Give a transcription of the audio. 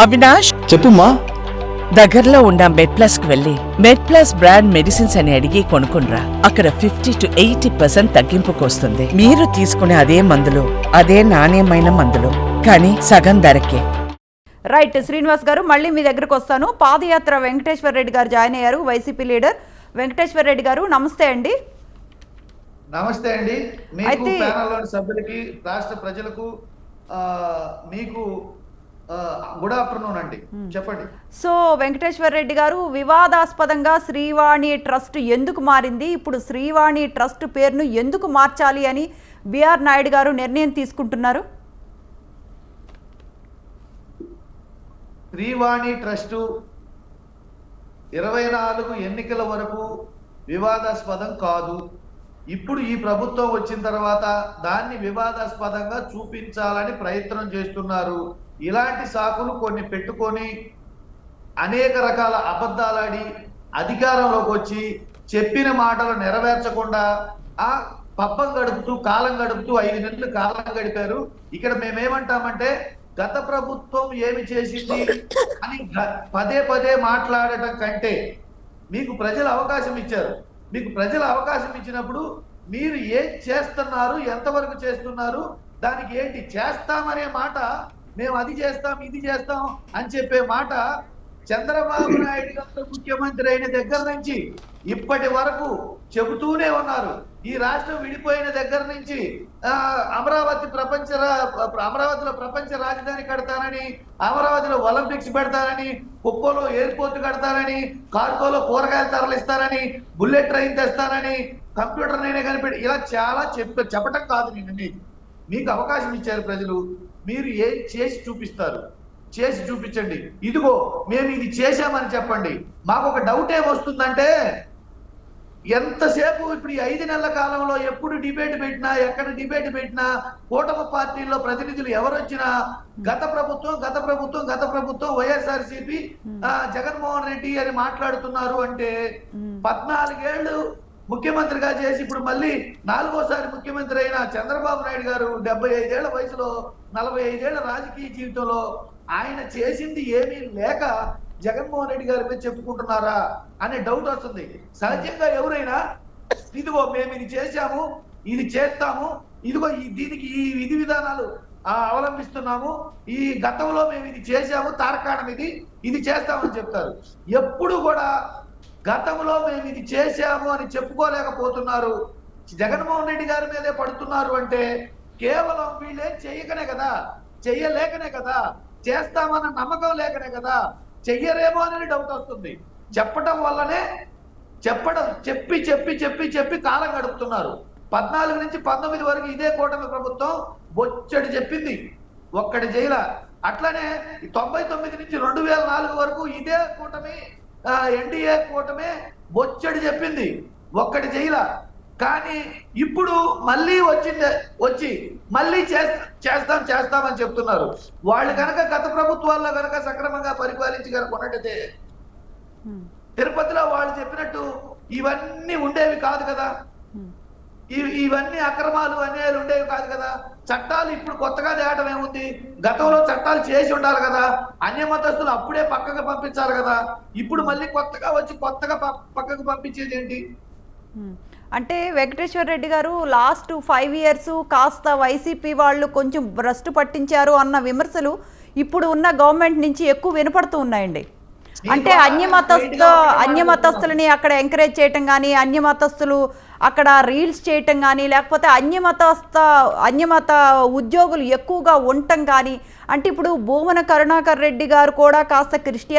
అవినాష్? చెప్పుమా దగ్గరలో ఉన్న మెడ్ ప్లస్కు వెళ్ళి మెడ్ ప్లస్ బ్రాండ్ మెడిసిన్స్ అని అడిగి కొనుక్కునరా అక్కడ ఫిఫ్టీ టు ఎయిటీ పర్సెంట్ తగ్గింపుకు వస్తుంది మీరు తీసుకునే అదే మందులు అదే నాణ్యమైన మందులు కానీ సగం ధరకే. రైట్ శ్రీనివాస్ గారు మళ్ళీ మీ దగ్గరకు వస్తాను. పాదయాత్ర వెంకటేశ్వర రెడ్డి గారు జాయిన్ అయ్యారు వైసీపీ లీడర్. వెంకటేశ్వర రెడ్డి గారు నమస్తే అండి. నమస్తే అండి. మీకు అయితే- సభ్యులకి రాష్ట్ర ప్రజలకు ఆ, మీకు గుడ్ ఆఫ్టర్నూన్ అండి. చెప్పండి. సో వెంకటేశ్వర రెడ్డి గారు వివాదాస్పదంగా శ్రీవాణి ట్రస్ట్ ఎందుకు మారింది? ఇప్పుడు శ్రీవాణి ట్రస్ట్ పేరును ఎందుకు మార్చాలి అని బిఆర్ నాయుడు గారు నిర్ణయం తీసుకుంటున్నారు? శ్రీవాణి ట్రస్టు ఇరవై నాలుగు ఎన్నికల వరకు వివాదాస్పదం కాదు. ఇప్పుడు ఈ ప్రభుత్వం వచ్చిన తర్వాత దాన్ని వివాదాస్పదంగా చూపించాలని ప్రయత్నం చేస్తున్నారు. ఇలాంటి సాకులు కొన్ని పెట్టుకొని అనేక రకాల అబద్ధాలాడి అధికారంలోకి వచ్చి చెప్పిన మాటలు నెరవేర్చకుండా ఆ పబ్బం గడుపుతూ కాలం గడుపుతూ ఐదు నెలలు కాలం గడిపారు. ఇక్కడ మేమేమంటామంటే గత ప్రభుత్వం ఏమి చేసింది అని గ- పదే పదే మాట్లాడటం కంటే మీకు ప్రజలు అవకాశం ఇచ్చారు. మీకు ప్రజలు అవకాశం ఇచ్చినప్పుడు మీరు ఏం చేస్తున్నారు ఎంతవరకు చేస్తున్నారు దానికి ఏంటి చేస్తామనే మాట మేము అది చేస్తాం ఇది చేస్తాం అని చెప్పే మాట చంద్రబాబు నాయుడు గారు ముఖ్యమంత్రి అయిన దగ్గర నుంచి ఇప్పటి వరకు చెబుతూనే ఉన్నారు. ఈ రాష్ట్రం విడిపోయిన దగ్గర నుంచి అమరావతి ప్రపంచ రా- అమరావతిలో ప్రపంచ రాజధాని కడతానని అమరావతిలో ఒలింపిక్స్ పెడతానని కుప్పలో ఎయిర్పోర్ట్ కడతానని కార్గోలో కూరగాయలు తరలిస్తారని బుల్లెట్ ట్రైన్ తెస్తానని కంప్యూటర్ నేనే కనిపెట్టి ఇలా చాలా చెప్ప చెప్పటం కాదు నేను మీకు అవకాశం ఇచ్చారు ప్రజలు. మీరు ఏం చేసి చూపిస్తారు? చేసి చూపించండి. ఇదిగో మేము ఇది చేశామని చెప్పండి. మాకు ఒక డౌట్ ఏమొస్తుందంటే ఎంతసేపు ఇప్పుడు ఈ ఐదు నెలల కాలంలో ఎప్పుడు డిబేట్ పెట్టినా ఎక్కడ డిబేట్ పెట్టినా కూటమి పార్టీల్లో ప్రతినిధులు ఎవరు వచ్చినా గత ప్రభుత్వం గత ప్రభుత్వం గత ప్రభుత్వం వైఎస్ఆర్సీపీ జగన్మోహన్ రెడ్డి అని మాట్లాడుతున్నారు అంటే పద్నాలుగేళ్ళు ముఖ్యమంత్రిగా చేసి ఇప్పుడు మళ్ళీ నాలుగోసారి ముఖ్యమంత్రి అయిన చంద్రబాబు నాయుడు గారు డెబ్బై ఐదేళ్ళ వయసులో నలభై ఐదేళ్ళ రాజకీయ జీవితంలో ఆయన చేసింది ఏమీ లేక జగన్మోహన్ రెడ్డి గారి మీద చెప్పుకుంటున్నారా అనే డౌట్ వస్తుంది. సహజంగా ఎవరైనా ఇదిగో మేము ఇది చేశాము ఇది చేస్తాము ఇదిగో ఈ దీనికి ఈ విధి విధానాలు అవలంబిస్తున్నాము ఈ గతంలో మేము ఇది చేశాము తారకాణం ఇది ఇది చేస్తామని చెప్తారు. ఎప్పుడు కూడా గతంలో మేము ఇది చేశాము అని చెప్పుకోలేకపోతున్నారు. జగన్మోహన్ రెడ్డి గారి మీదే పడుతున్నారు అంటే కేవలం వీళ్ళేం చెయ్యకనే కదా? చెయ్యలేకనే కదా? చేస్తామన్న నమ్మకం లేకనే కదా? చెయ్యరేమో అని డౌట్ వస్తుంది. చెప్పటం వల్లనే చెప్పడం చెప్పి చెప్పి చెప్పి చెప్పి కాలం గడుపుతున్నారు. పద్నాలుగు నుంచి పంతొమ్మిది వరకు ఇదే కూటమి ప్రభుత్వం బొచ్చడి చెప్పింది. ఒక్కటి జైల. అట్లనే తొంభై తొమ్మిది నుంచి రెండు వేల నాలుగు వరకు ఇదే కూటమి ఎన్డీఏ కూటమి బొచ్చడి చెప్పింది. ఒక్కటి జైల కానీ ఇప్పుడు మళ్ళీ వచ్చింది వచ్చి మళ్ళీ చేస్తా చేస్తాం చేస్తామని చెప్తున్నారు. వాళ్ళు కనుక గత ప్రభుత్వాల్లో కనుక సక్రమంగా పరిపాలించి కనుక ఉన్నట్టయితే తిరుపతిలో వాళ్ళు చెప్పినట్టు ఇవన్నీ ఉండేవి కాదు కదా. ఇవన్నీ అక్రమాలు అన్యాయాలు ఉండేవి కాదు కదా. చట్టాలు ఇప్పుడు కొత్తగా తేవడం ఏముంది? గతంలో చట్టాలు చేసి ఉండాలి కదా. అన్య మతస్థులు అప్పుడే పక్కకు పంపించాలి కదా. ఇప్పుడు మళ్ళీ కొత్తగా వచ్చి కొత్తగా ప- పక్కకు పంపించేది ఏంటి? అంటే Venkateswara Reddy garu last five years కాస్త వైసీపీ వాళ్ళు కొంచెం భ్రష్టు పట్టించారు అన్న విమర్శలు ఇప్పుడు ఉన్న గవర్నమెంట్ నుంచి ఎక్కువ వినపడుతూ ఉన్నాయండి. అంటే అన్యమతస్థ అన్యమతస్థులని అక్కడ ఎంకరేజ్ చేయటం కానీ అన్యమతస్థులు అక్కడ రీల్స్ చేయటం కానీ లేకపోతే అన్యమతస్థ అన్యమత ఉద్యోగులు ఎక్కువగా ఉండటం కానీ అంటే ఇప్పుడు భూమన కరుణాకర్ రెడ్డి గారు కూడా కాస్త క్రిస్టియన్